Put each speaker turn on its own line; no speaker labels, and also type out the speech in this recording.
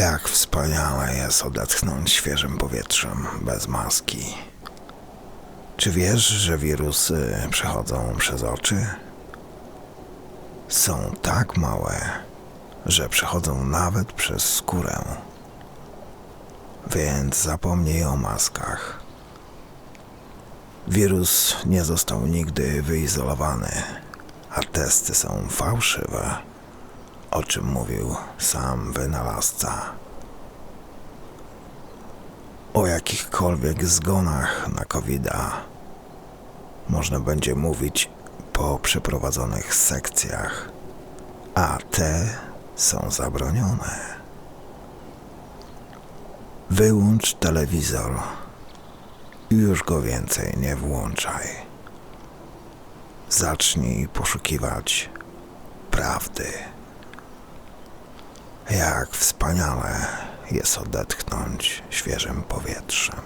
Jak wspaniale jest odetchnąć świeżym powietrzem bez maski. Czy wiesz, że wirusy przechodzą przez oczy? Są tak małe, że przechodzą nawet przez skórę. Więc zapomnij o maskach. Wirus nie został nigdy wyizolowany, a testy są fałszywe, o czym mówił sam wynalazca. O jakichkolwiek zgonach na covid można będzie mówić po przeprowadzonych sekcjach, a te są zabronione. Wyłącz telewizor i już go więcej nie włączaj. Zacznij poszukiwać prawdy. Jak wspaniale jest odetchnąć świeżym powietrzem.